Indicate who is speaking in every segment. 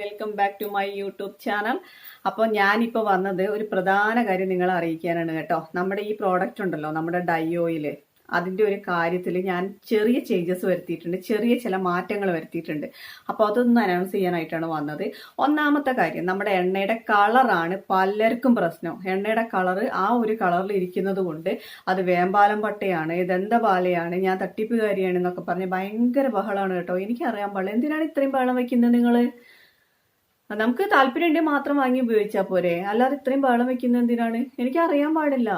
Speaker 1: Welcome back to my YouTube channel അപ്പോൾ ഞാനിപ്പോൾ വന്നത് ഒരു പ്രധാന കാര്യം നിങ്ങളെ അറിയിക്കാനാണ് കേട്ടോ. നമ്മുടെ ഈ പ്രോഡക്റ്റ് ഉണ്ടല്ലോ നമ്മുടെ ഡൈ ഓയിൽ അതിന്റെ ഒരു കാര്യത്തിൽ ഞാൻ ചെറിയ ചേഞ്ചസ് വരുത്തിയിട്ടുണ്ട് ചെറിയ ചില മാറ്റങ്ങൾ വരുത്തിയിട്ടുണ്ട്. അപ്പോൾ അതൊന്ന് അനൗൺസ് ചെയ്യാനായിട്ടാണ് വന്നത്. ഒന്നാമത്തെ കാര്യം നമ്മുടെ എണ്ണയുടെ കളറാണ് പലർക്കും പ്രശ്നം. എണ്ണയുടെ കളർ ആ ഒരു കളറിൽ ഇരിക്കുന്നത് കൊണ്ട് അത് വേമ്പാലം പട്ടയാണ് ഇതെന്ത പാലയാണ് ഞാൻ തട്ടിപ്പുകാരിയാണ് എന്നൊക്കെ പറഞ്ഞ് ഭയങ്കര ബഹളമാണ് കേട്ടോ. എനിക്കറിയാൻ പാടില്ല. എന്തിനാണ് ഇത്രയും ബഹളം വയ്ക്കുന്നത് നിങ്ങൾ നമുക്ക് താല്പര്യം ഉണ്ടെങ്കിൽ മാത്രം വാങ്ങി ഉപയോഗിച്ചാൽ പോരെ. അല്ലാതെ ഇത്രയും ബഹളം വെക്കുന്നത് എന്തിനാണ്? എനിക്ക് അറിയാൻ പാടില്ല.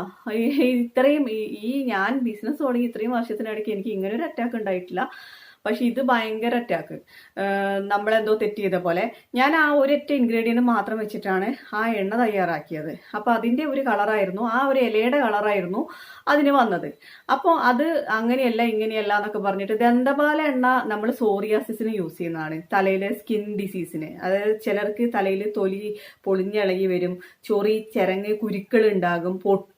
Speaker 1: ഇത്രയും ഈ ഞാൻ ബിസിനസ് തുടങ്ങി ഇത്രയും വർഷത്തിനിടയ്ക്ക് എനിക്ക് ഇങ്ങനെ ഒരു അറ്റാക്ക് ഉണ്ടായിട്ടില്ല. പക്ഷെ ഇത് ഭയങ്കര അറ്റാക്ക് നമ്മളെന്തോ തെറ്റ് ചെയ്ത പോലെ. ഞാൻ ആ ഒരൊറ്റ ഇൻഗ്രീഡിയന്റ് മാത്രം വെച്ചിട്ടാണ് ആ എണ്ണ തയ്യാറാക്കിയത്. അപ്പോൾ അതിന്റെ ഒരു കളറായിരുന്നു ആ ഒരു ഇലയുടെ കളറായിരുന്നു അതിന് വന്നത്. അപ്പോൾ അത് അങ്ങനെയല്ല ഇങ്ങനെയല്ല എന്നൊക്കെ പറഞ്ഞിട്ട് ദന്തപാല എണ്ണ നമ്മൾ സോറിയാസിസിന് യൂസ് ചെയ്യുന്നതാണ്. തലയിലെ സ്കിൻ ഡിസീസിന് അതായത് ചിലർക്ക് തലയിൽ തൊലി പൊളിഞ്ഞിളകി വരും. ചൊറി ചിരങ്ങ് കുരുക്കൾ ഉണ്ടാകും. പൊട്ടും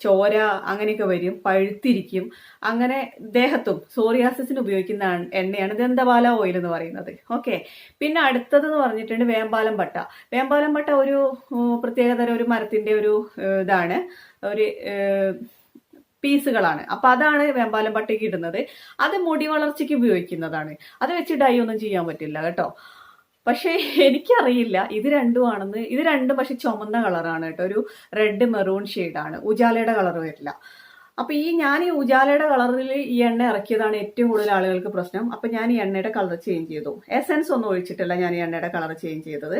Speaker 1: ചോര അങ്ങനെയൊക്കെ വരും പഴുത്തിരിക്കും. അങ്ങനെ ദേഹത്തും സോറിയാസിസിന് ഉപയോഗിക്കുന്ന എണ്ണ- എണ്ണയാണ് ദന്തപാല ഓയിൽ എന്ന് പറയുന്നത്. ഓക്കെ പിന്നെ അടുത്തത് എന്ന് പറഞ്ഞിട്ടുണ്ട് വേമ്പാലം പട്ട. വേമ്പാലം പട്ട ഒരു പ്രത്യേകതരം ഒരു മരത്തിന്റെ ഒരു ഇതാണ്. ഒരു പീസുകളാണ്. അപ്പൊ അതാണ് വേമ്പാലം പട്ടയ്ക്ക് ഇടുന്നത്. അത് മുടി വളർച്ചയ്ക്ക് ഉപയോഗിക്കുന്നതാണ്. അത് വെച്ച് ഡൈ ഒന്നും ചെയ്യാൻ പറ്റില്ല കേട്ടോ. പക്ഷേ എനിക്കറിയില്ല. ഇത് രണ്ടും ആണെന്ന് ഇത് രണ്ടും പക്ഷെ ചുമന്ന കളറാണ് കേട്ടോ. ഒരു റെഡ് മെറൂൺ ഷെയ്ഡാണ്. ഉജാലയുടെ കളർ വരില്ല. അപ്പൊ ഈ ഞാൻ ഈ ഉജാലയുടെ കളറിൽ ഈ എണ്ണ ഇറക്കിയതാണ് ഏറ്റവും കൂടുതൽ ആളുകൾക്ക് പ്രശ്നം. അപ്പൊ ഞാൻ ഈ എണ്ണയുടെ കളർ ചേഞ്ച് ചെയ്തു. എസൻസ് ഒന്നും ഒഴിച്ചിട്ടില്ല ഞാൻ ഈ എണ്ണയുടെ കളർ ചേഞ്ച് ചെയ്തത്.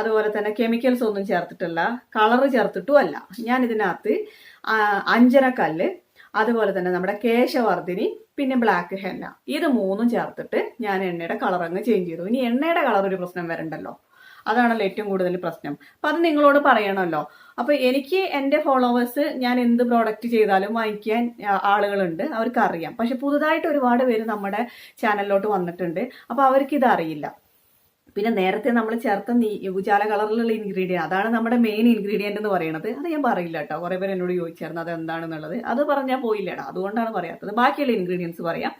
Speaker 1: അതുപോലെ തന്നെ കെമിക്കൽസ് ഒന്നും ചേർത്തിട്ടില്ല. കളർ ചേർത്തിട്ടും അല്ല. ഞാൻ ഇതിനകത്ത് അഞ്ചരക്കല്ല് അതുപോലെ തന്നെ നമ്മുടെ കേശവർദ്ധിനി പിന്നെ ബ്ലാക്ക് ഹെന്ന ഇത് മൂന്നും ചേർത്തിട്ട് ഞാൻ എണ്ണയുടെ കളർ അങ്ങ് ചേഞ്ച് ചെയ്തു. ഇനി എണ്ണയുടെ കളർ ഒരു പ്രശ്നം വരണ്ടല്ലോ? അതാണല്ലോ ഏറ്റവും കൂടുതൽ പ്രശ്നം. അപ്പൊ അത് നിങ്ങളോട് പറയണമല്ലോ. അപ്പൊ എനിക്ക് എന്റെ ഫോളോവേഴ്സ് ഞാൻ എന്ത് പ്രോഡക്റ്റ് ചെയ്താലും വാങ്ങിക്കാൻ ആളുകളുണ്ട്. അവർക്ക് അറിയാം പക്ഷെ പുതുതായിട്ട് ഒരുപാട് പേര് നമ്മുടെ ചാനലിലോട്ട് വന്നിട്ടുണ്ട്. അപ്പൊ അവർക്ക് ഇത് അറിയില്ല പിന്നെ നേരത്തെ നമ്മൾ ചേർത്ത നീ ഉജാല കളറിലുള്ള ഇൻഗ്രീഡിയൻ അതാണ് നമ്മുടെ മെയിൻ ഇൻഗ്രീഡിയന്റ് എന്ന് പറയുന്നത് അത് ഞാൻ പറയില്ല കേട്ടോ. കുറേ പേര് എന്നോട് ചോദിച്ചായിരുന്നു അത് എന്താണെന്നുള്ളത് അത് പറഞ്ഞാൽ പോയില്ലടാ. അതുകൊണ്ടാണ് പറയാത്തത്. ബാക്കിയുള്ള ഇൻഗ്രീഡിയൻസ് പറയാം.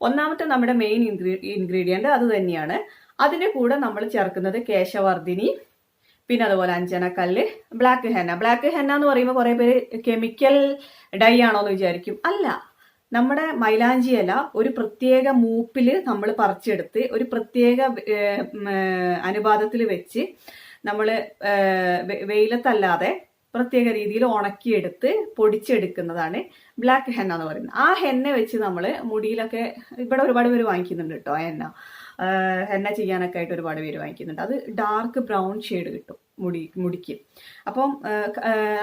Speaker 1: ഒന്നാമത്തെ നമ്മുടെ മെയിൻ ഇൻഗ്രീ ഇൻഗ്രീഡിയന്റ് അത് തന്നെയാണ്. അതിന്റെ കൂടെ നമ്മൾ ചേർക്കുന്നത് കേശവർദ്ധിനി പിന്നെ അതുപോലെ അഞ്ജനക്കല്ല് ബ്ലാക്ക് ഹെന്ന ബ്ലാക്ക് ഹെന്ന എന്ന് പറയുമ്പോൾ കുറേ പേര് കെമിക്കൽ ഡൈ ആണോ എന്ന് വിചാരിക്കും. അല്ല നമ്മുടെ മൈലാഞ്ചി ഇല ഒരു പ്രത്യേക മൂപ്പിൽ നമ്മൾ പറിച്ചെടുത്ത് ഒരു പ്രത്യേക അനുപാതത്തിൽ വെച്ച് നമ്മൾ വെയിലത്തല്ലാതെ പ്രത്യേക രീതിയിൽ ഉണക്കിയെടുത്ത് പൊടിച്ചെടുക്കുന്നതാണ് ബ്ലാക്ക് ഹെന്ന എന്ന് പറയുന്നത്. ആ ഹെന്ന വെച്ച് നമ്മൾ മുടിയിലൊക്കെ ഇവിടെ ഒരുപാട് പേര് വാങ്ങിക്കുന്നുണ്ട് കേട്ടോ ഹെന്ന. ഹെന്ന ചെയ്യാനൊക്കെ ആയിട്ട് ഒരുപാട് പേര് വാങ്ങിക്കുന്നുണ്ട്. അത് ഡാർക്ക് ബ്രൗൺ ഷെയ്ഡ് കിട്ടും. മുടി മുടിക്ക്. അപ്പം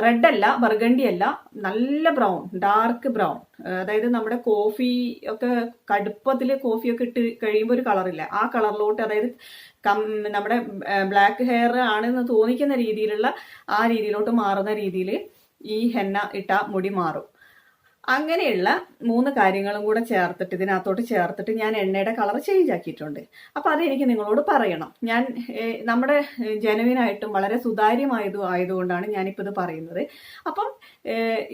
Speaker 1: റെഡ് അല്ല ബർഗണ്ടി അല്ല നല്ല ബ്രൗൺ ഡാർക്ക് ബ്രൗൺ. അതായത് നമ്മുടെ കോഫി ഒക്കെ കടുപ്പത്തിൽ കോഫിയൊക്കെ ഇട്ട് കഴിയുമ്പോൾ ഒരു കളറില്ല? ആ കളറിലോട്ട് അതായത് കം നമ്മുടെ ബ്ലാക്ക് ഹെയർ ആണെന്ന് തോന്നിക്കുന്ന രീതിയിലുള്ള ആ രീതിയിലോട്ട് മാറുന്ന രീതിയിൽ ഈ ഹെന്ന ഇട്ട മുടി മാറും. അങ്ങനെയുള്ള മൂന്ന് കാര്യങ്ങളും കൂടെ ചേർത്തിട്ട് ഇതിനകത്തോട്ട് ചേർത്തിട്ട് ഞാൻ എണ്ണയുടെ കളർ ചേഞ്ച് ആക്കിയിട്ടുണ്ട്. അപ്പോൾ അതെനിക്ക് നിങ്ങളോട് പറയണം. ഞാൻ നമ്മുടെ ജനുവിനായിട്ടും വളരെ സുതാര്യമായതും ആയതുകൊണ്ടാണ് ഞാനിപ്പോൾ ഇത് പറയുന്നത്. അപ്പം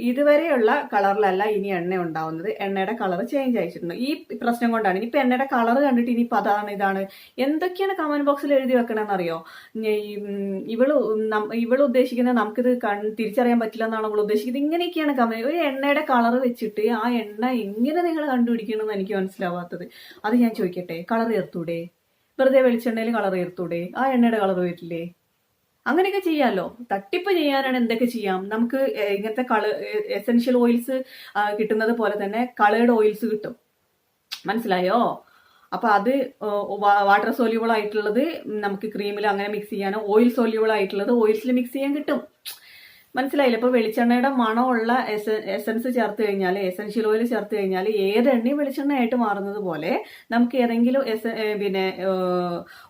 Speaker 1: ഇതുവരെയുള്ള കളറിലല്ല ഇനി എണ്ണ ഉണ്ടാവുന്നത്. എണ്ണയുടെ കളർ ചേഞ്ച് ആയിട്ടുണ്ട്. ഈ പ്രശ്നം കൊണ്ടാണ്. ഇനിയിപ്പോൾ എണ്ണയുടെ കളർ കണ്ടിട്ട് ഇനിയിപ്പോൾ അതാണ് ഇതാണ്. എന്തൊക്കെയാണ് കമന്റ് ബോക്സിൽ എഴുതി വെക്കണമെന്ന് അറിയോ ഇവൾ ഇവൾ ഉദ്ദേശിക്കുന്നത് നമുക്കിത് തിരിച്ചറിയാൻ പറ്റില്ല എന്നാണ് ഇവൾ ഉദ്ദേശിക്കുന്നത്? ഇങ്ങനെയൊക്കെയാണ് കമന്റ് ഒരു എണ്ണയുടെ കളർ വെച്ചിട്ട് ആ എണ്ണ എങ്ങനെ നിങ്ങൾ കണ്ടുപിടിക്കണമെന്ന് എനിക്ക് മനസ്സിലാവാത്തത്. അത് ഞാൻ ചോദിക്കട്ടെ കളർ ചേർത്തൂടെ? വെറുതെ വെളിച്ചെണ്ണയിൽ കളർ ചേർത്തൂടെ? ആ എണ്ണയുടെ കളർ വരില്ലേ? അങ്ങനെയൊക്കെ ചെയ്യാമല്ലോ തട്ടിപ്പ് ചെയ്യാനാണ് എന്തൊക്കെ ചെയ്യാം? നമുക്ക് ഇങ്ങനത്തെ കള എസെൻഷ്യൽ ഓയിൽസ് കിട്ടുന്നത് പോലെ തന്നെ കളേർഡ് ഓയിൽസ് കിട്ടും. മനസ്സിലായോ? അപ്പൊ അത് വാട്ടർ സോല്യൂബിൾ ആയിട്ടുള്ളത് നമുക്ക് ക്രീമിൽ അങ്ങനെ മിക്സ് ചെയ്യാനോ ഓയിൽ സോല്യൂബിൾ ആയിട്ടുള്ളത് ഓയിൽസിൽ മിക്സ് ചെയ്യാൻ കിട്ടും. മനസ്സിലായില്ല. ഇപ്പൊ വെളിച്ചെണ്ണയുടെ മണമുള്ള എസൻസ് ചേർത്ത് കഴിഞ്ഞാൽ എസൻഷ്യൽ ഓയിൽ ചേർത്ത് കഴിഞ്ഞാൽ ഏത് എണ്ണയും വെളിച്ചെണ്ണയായിട്ട് മാറുന്നത് പോലെ നമുക്ക് ഏതെങ്കിലും എസ- പിന്നെ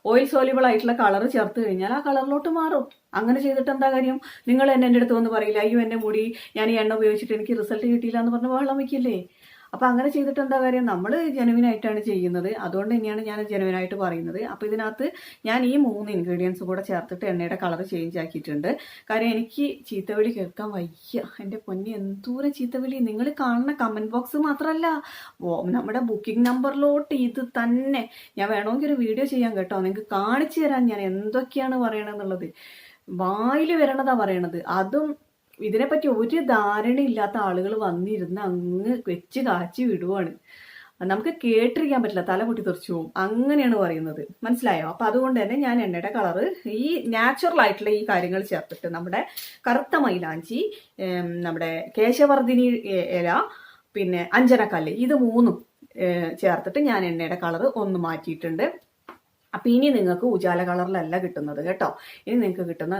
Speaker 1: ഓയിൽ സോലിബിൾ ആയിട്ടുള്ള കളർ ചേർത്ത് കഴിഞ്ഞാൽ ആ കളറിലോട്ട് മാറും. അങ്ങനെ ചെയ്തിട്ട് എന്താ കാര്യം? നിങ്ങൾ എന്നെ എന്റെ അടുത്ത് വന്ന് പറയില്ല അയ്യോ എന്റെ മുടി ഞാൻ ഈ എണ്ണ ഉപയോഗിച്ചിട്ട് എനിക്ക് റിസൾട്ട് കിട്ടിയില്ല എന്ന് പറഞ്ഞ് വെള്ളം വയ്ക്കില്ലേ? അപ്പൊ അങ്ങനെ ചെയ്തിട്ട് എന്താ കാര്യം? നമ്മൾ ജെനുവിൻ ആയിട്ടാണ് ചെയ്യുന്നത്. അതുകൊണ്ട് തന്നെയാണ് ഞാൻ ജെനുവിൻ ആയിട്ട് പറയുന്നത്. അപ്പൊ ഇതിനകത്ത് ഞാൻ ഈ മൂന്ന് ഇൻഗ്രീഡിയൻസ് കൂടെ ചേർത്തിട്ട് എണ്ണയുടെ കളർ ചേഞ്ച് ആക്കിയിട്ടുണ്ട്. കാര്യം എനിക്ക് ചീത്തവിളി കേൾക്കാൻ വയ്യ. എന്റെ പൊന്നി എന്തോരം ചീത്തവിളി. നിങ്ങൾ കാണുന്ന കമന്റ് ബോക്സ് മാത്രമല്ല നമ്മുടെ ബുക്കിംഗ് നമ്പറിലോട്ട് ഇത് തന്നെ. ഞാൻ വേണമെങ്കിൽ ഒരു വീഡിയോ ചെയ്യാൻ കേട്ടോ. നിങ്ങൾക്ക് കാണിച്ചു തരാൻ ഞാൻ എന്തൊക്കെയാണ് പറയണമെന്നുള്ളത് വായിൽ വരണതാ പറയണത്. അതും ഇതിനെപ്പറ്റി ഒരു ധാരണ ഇല്ലാത്ത ആളുകൾ വന്നിരുന്ന് അങ്ങ് വെച്ച് കാച്ചി വിടുവാണ്. നമുക്ക് കേട്ടിരിക്കാൻ പറ്റില്ല. തല പൊട്ടി തെറിച്ചു പോകും അങ്ങനെയാണ് പറയുന്നത്. മനസ്സിലായോ? അപ്പൊ അതുകൊണ്ട് തന്നെ ഞാൻ എണ്ണയുടെ കളറ് ഈ നാച്ചുറൽ ആയിട്ടുള്ള ഈ കാര്യങ്ങൾ ചേർത്തിട്ട് നമ്മുടെ കറുത്ത മൈലാഞ്ചി നമ്മുടെ കേശവർദ്ധിനി ഇല പിന്നെ അഞ്ചനക്കല്ല് ഇത് മൂന്നും ചേർത്തിട്ട് ഞാൻ എണ്ണയുടെ കളറ് ഒന്ന് മാറ്റിയിട്ടുണ്ട്. അപ്പൊ ഇനി നിങ്ങൾക്ക് ഉജാല കളറിലല്ല കിട്ടുന്നത് കേട്ടോ. ഇനി നിങ്ങൾക്ക് കിട്ടുന്ന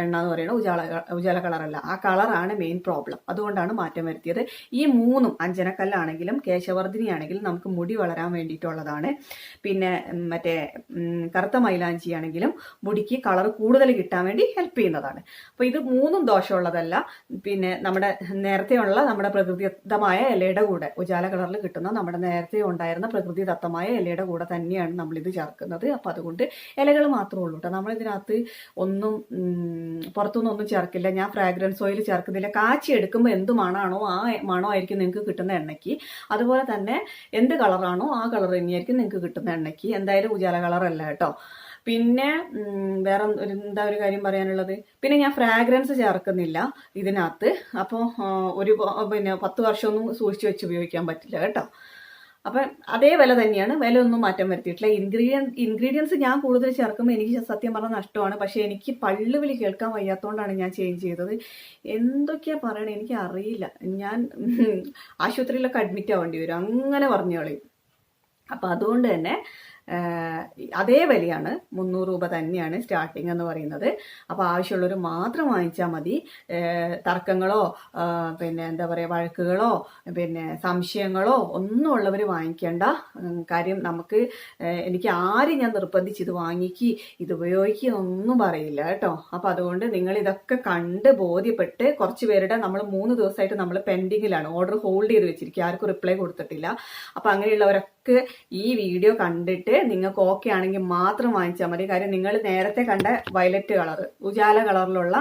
Speaker 1: എണ്ണ എന്ന് പറയുന്നത് ഉജാല ഉജാല കളറല്ല. ആ കളറാണ് മെയിൻ പ്രോബ്ലം അതുകൊണ്ടാണ് മാറ്റം വരുത്തിയത്. ഈ മൂന്നും അഞ്ജനക്കല്ലാണെങ്കിലും കേശവർദ്ധിനി ആണെങ്കിലും നമുക്ക് മുടി വളരാൻ വേണ്ടിയിട്ടുള്ളതാണ്. പിന്നെ മറ്റേ കറുത്ത മൈലാഞ്ചി ആണെങ്കിലും മുടിക്ക് കളർ കൂടുതൽ കിട്ടാൻ വേണ്ടി ഹെൽപ്പ് ചെയ്യുന്നതാണ്. അപ്പൊ ഇത് മൂന്നും ദോഷമുള്ളതല്ല. പിന്നെ നമ്മുടെ നേരത്തെയുള്ള നമ്മുടെ പ്രകൃതിദത്തമായ ഇലയുടെ കൂടെ ഉജാല കളറിൽ കിട്ടുന്ന നമ്മുടെ നേരത്തെ ഉണ്ടായിരുന്ന പ്രകൃതിദത്തമായ ഇലയുടെ കൂടെ തന്നെയാണ് നമ്മളിത് ഇത് അപ്പൊ അതുകൊണ്ട് ഇലകൾ മാത്രമേ ഉള്ളൂ കേട്ടോ നമ്മൾ ഇതിനകത്ത് ഒന്നും പുറത്തുനിന്ന് ഒന്നും ചേർക്കില്ല. ഞാൻ ഫ്രാഗ്രൻസ് ഓയിൽ ചേർക്കുന്നില്ല. കാച്ചി എടുക്കുമ്പോൾ എന്ത് മണമാണോ ആ മണോ ആയിരിക്കും നിങ്ങൾക്ക് കിട്ടുന്ന എണ്ണയ്ക്ക്. അതുപോലെ തന്നെ എന്ത് കളറാണോ ആ കളർ തന്നെയായിരിക്കും നിങ്ങൾക്ക് കിട്ടുന്ന എണ്ണയ്ക്ക്. എന്തായാലും ഉജാല കളറല്ല കേട്ടോ പിന്നെ വേറെ എന്താ ഒരു കാര്യം പറയാനുള്ളത്? പിന്നെ ഞാൻ ഫ്രാഗ്രൻസ് ചേർക്കുന്നില്ല ഇതിനകത്ത്. അപ്പോൾ ഒരു പിന്നെ പത്ത് വർഷമൊന്നും സൂക്ഷിച്ച് വെച്ച് ഉപയോഗിക്കാൻ പറ്റില്ല കേട്ടോ. അപ്പം അതേ വില തന്നെയാണ്. വില ഒന്നും മാറ്റം വരുത്തിയിട്ടില്ല. ഇൻഗ്രീഡിയൻ ഇൻഗ്രീഡിയൻസ് ഞാൻ കൂടുതൽ ചേർക്കുമ്പോൾ എനിക്ക് സത്യം പറഞ്ഞാൽ നഷ്ടമാണ്. പക്ഷേ എനിക്ക് പള്ളുവിളി കേൾക്കാൻ വയ്യാത്തതുകൊണ്ടാണ് ഞാൻ ചേഞ്ച് ചെയ്തത്. എന്തൊക്കെയാ പറയണത് എനിക്ക് അറിയില്ല ഞാൻ ആശുപത്രിയിലൊക്കെ അഡ്മിറ്റ് ആവേണ്ടി വരും. അങ്ങനെ പറഞ്ഞു അപ്പം അതുകൊണ്ട് തന്നെ അതേ വിലയാണ്. മുന്നൂറ് രൂപ തന്നെയാണ് സ്റ്റാർട്ടിങ് എന്ന് പറയുന്നത്. അപ്പോൾ ആവശ്യമുള്ളവർ മാത്രം വാങ്ങിച്ചാൽ മതി. തർക്കങ്ങളോ പിന്നെ എന്താ പറയുക വഴക്കുകളോ പിന്നെ സംശയങ്ങളോ ഒന്നും ഉള്ളവർ വാങ്ങിക്കേണ്ട കാര്യം നമുക്ക് എനിക്ക് ആരും ഞാൻ നിർബന്ധിച്ച് ഇത് വാങ്ങിക്ക് ഇത് ഉപയോഗിക്കുക ഒന്നും പറയില്ല കേട്ടോ. അപ്പോൾ അതുകൊണ്ട് നിങ്ങൾ ഇതൊക്കെ കണ്ട് ബോധ്യപ്പെട്ട് കുറച്ച് പേരുടെ നമ്മൾ മൂന്ന് ദിവസമായിട്ട് നമ്മൾ പെൻഡിങ്ങിലാണ് ഓർഡർ ഹോൾഡ് ചെയ്ത് വെച്ചിരിക്കുക ആർക്കും റിപ്ലൈ കൊടുത്തിട്ടില്ല. അപ്പോൾ അങ്ങനെയുള്ളവരൊക്കെ ഈ വീഡിയോ കണ്ടിട്ട് നിങ്ങൾക്ക് ഓക്കെ ആണെങ്കിൽ മാത്രം വാങ്ങിച്ചാൽ മതി. കാര്യം നിങ്ങൾ നേരത്തെ കണ്ട വയലറ്റ് കളർ ഉജാല കളറിലുള്ള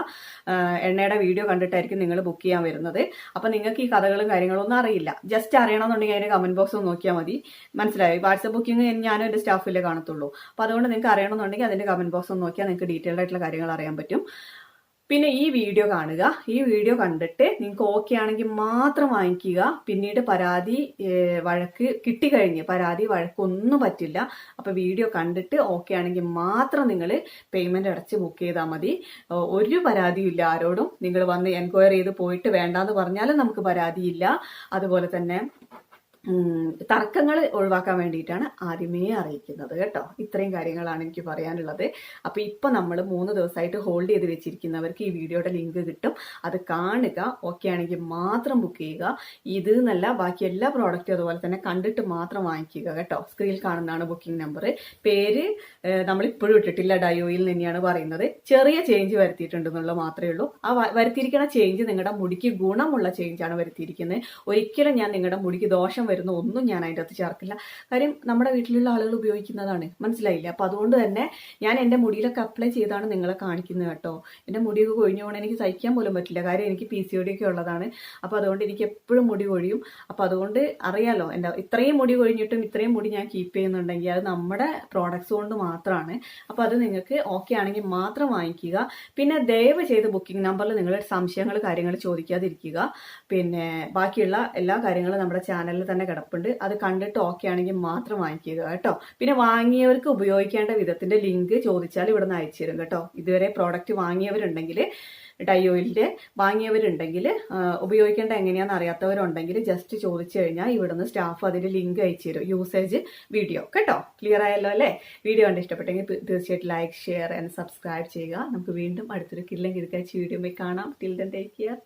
Speaker 1: എണ്ണയുടെ വീഡിയോ കണ്ടിട്ടായിരിക്കും നിങ്ങൾ ബുക്ക് ചെയ്യാൻ വരുന്നത്. അപ്പം നിങ്ങൾക്ക് ഈ കഥകളും കാര്യങ്ങളും ഒന്നും അറിയില്ല. ജസ്റ്റ് അറിയണമെന്നുണ്ടെങ്കിൽ അതിന്റെ കമന്റ് ബോക്സ് ഒന്ന് നോക്കിയാൽ മതി. മനസ്സിലായി? വാട്സപ്പ് ബുക്കിംഗ് ഞാനും എന്റെ സ്റ്റാഫിലേ കാണത്തുള്ളൂ. അപ്പോൾ അതുകൊണ്ട് നിങ്ങൾക്ക് അറിയണമെന്നുണ്ടെങ്കിൽ അതിന്റെ കമന്റ് ബോക്സ് ഒന്ന് നോക്കിയാൽ നിങ്ങൾക്ക് ഡീറ്റെയിൽഡ് ആയിട്ടുള്ള കാര്യങ്ങൾ അറിയാൻ പറ്റും. പിന്നെ ഈ വീഡിയോ കാണുക. ഈ വീഡിയോ കണ്ടിട്ട് നിങ്ങൾക്ക് ഓക്കെ ആണെങ്കിൽ മാത്രം വാങ്ങിക്കുക. പിന്നീട് പരാതി വഴക്ക് കിട്ടിക്കഴിഞ്ഞ് പരാതി വഴക്കൊന്നും പറ്റില്ല. അപ്പോൾ വീഡിയോ കണ്ടിട്ട് ഓക്കെ ആണെങ്കിൽ മാത്രം നിങ്ങൾ പേയ്മെന്റ് അടച്ച് ബുക്ക് ചെയ്താൽ മതി. ഒരു പരാതിയില്ല ആരോടും. നിങ്ങൾ വന്ന് എൻക്വയറി ചെയ്ത് പോയിട്ട് വേണ്ടാന്ന് പറഞ്ഞാലും നമുക്ക് പരാതിയില്ല. അതുപോലെ തന്നെ തർക്കങ്ങൾ ഒഴിവാക്കാൻ വേണ്ടിയിട്ടാണ് ആദ്യമേ അറിയിക്കുന്നത് കേട്ടോ. ഇത്രയും കാര്യങ്ങളാണ് എനിക്ക് പറയാനുള്ളത്. അപ്പൊ ഇപ്പൊ നമ്മൾ മൂന്ന് ദിവസമായിട്ട് ഹോൾഡ് ചെയ്ത് വെച്ചിരിക്കുന്നവർക്ക് ഈ വീഡിയോയുടെ ലിങ്ക് കിട്ടും. അത് കാണുക ഓക്കെ ആണെങ്കിൽ മാത്രം ബുക്ക് ചെയ്യുക. ഇത് എന്നല്ല ബാക്കി എല്ലാ പ്രോഡക്റ്റും അതുപോലെ തന്നെ കണ്ടിട്ട് മാത്രം വാങ്ങിക്കുക കേട്ടോ. സ്ക്രീനിൽ കാണുന്നതാണ് ബുക്കിംഗ് നമ്പർ പേര് നമ്മൾ ഇപ്പോഴും ഇട്ടിട്ടില്ല ഡയോയിൽ തന്നെയാണ് പറയുന്നത്. ചെറിയ ചേഞ്ച് വരുത്തിയിട്ടുണ്ടെന്നുള്ളത് മാത്രമേ ഉള്ളൂ. ആ വരുത്തിയിരിക്കുന്ന ചേഞ്ച് നിങ്ങളുടെ മുടിക്ക് ഗുണമുള്ള ചേഞ്ചാണ് വരുത്തിയിരിക്കുന്നത്. ഒരിക്കലും ഞാൻ നിങ്ങളുടെ മുടിക്ക് ദോഷം വരുന്ന ഒന്നും ഞാൻ അതിന്റെ അകത്ത് ചേർക്കില്ല കാര്യം നമ്മുടെ വീട്ടിലുള്ള ആളുകൾ ഉപയോഗിക്കുന്നതാണ്. മനസ്സിലായില്ലേ? അപ്പോൾ അതുകൊണ്ട് തന്നെ ഞാൻ എന്റെ മുടിയിലൊക്കെ അപ്ലൈ ചെയ്താണ് നിങ്ങളെ കാണിക്കുന്നത് കേട്ടോ. എന്റെ മുടിയൊക്കെ കൊഴിഞ്ഞു പോകണം എനിക്ക് സഹിക്കാൻ പോലും പറ്റില്ല. കാര്യം എനിക്ക് പി സി ഒ ഡി ഒക്കെ ഉള്ളതാണ്. അപ്പോൾ അതുകൊണ്ട് എനിക്ക് എപ്പോഴും മുടി കൊഴിയും. അപ്പോൾ അതുകൊണ്ട് അറിയാലോ എന്റെ ഇത്രയും മുടി കൊഴിഞ്ഞിട്ടും ഇത്രയും മുടി ഞാൻ കീപ്പ് ചെയ്യുന്നുണ്ടെങ്കിൽ അത് നമ്മുടെ പ്രോഡക്ട്സ് കൊണ്ട് മാത്രമാണ് അപ്പോൾ അത് നിങ്ങൾക്ക് ഓക്കെ ആണെങ്കിൽ മാത്രം വാങ്ങിക്കുക. പിന്നെ ദയവ് ചെയ്ത് ബുക്കിംഗ് നമ്പറിൽ നിങ്ങളുടെ സംശയങ്ങൾ കാര്യങ്ങൾ ചോദിക്കാതിരിക്കുക. പിന്നെ ബാക്കിയുള്ള എല്ലാ കാര്യങ്ങളും നമ്മുടെ ചാനലിൽ തന്നെ കിടപ്പുണ്ട്. അത് കണ്ടിട്ട് ഓക്കെ ആണെങ്കിൽ മാത്രം വാങ്ങിക്കുക കേട്ടോ. പിന്നെ വാങ്ങിയവർക്ക് ഉപയോഗിക്കേണ്ട വിധത്തിന്റെ ലിങ്ക് ചോദിച്ചാൽ ഇവിടെ നിന്ന് അയച്ചു തരും കേട്ടോ. ഇതുവരെ പ്രോഡക്റ്റ് വാങ്ങിയവരുണ്ടെങ്കിൽ ഡയോയിലിന്റെ വാങ്ങിയവരുണ്ടെങ്കിൽ ഉപയോഗിക്കേണ്ട എങ്ങനെയാണെന്ന് അറിയാത്തവരുണ്ടെങ്കിൽ ജസ്റ്റ് ചോദിച്ചു കഴിഞ്ഞാൽ ഇവിടുന്ന് സ്റ്റാഫ് അതിന്റെ ലിങ്ക് അയച്ചു തരും. യൂസേജ് വീഡിയോ കേട്ടോ? ക്ലിയർ ആയല്ലോ അല്ലേ? വീഡിയോ കണ്ട് ഇഷ്ടപ്പെട്ടെങ്കിൽ തീർച്ചയായിട്ടും ലൈക്ക് ഷെയർ ആൻഡ് സബ്സ്ക്രൈബ് ചെയ്യുക. നമുക്ക് വീണ്ടും അടുത്തൊരു കില്ലെങ്കിൽ കഴിച്ച് വീഡിയോ കാണാം. Till then take care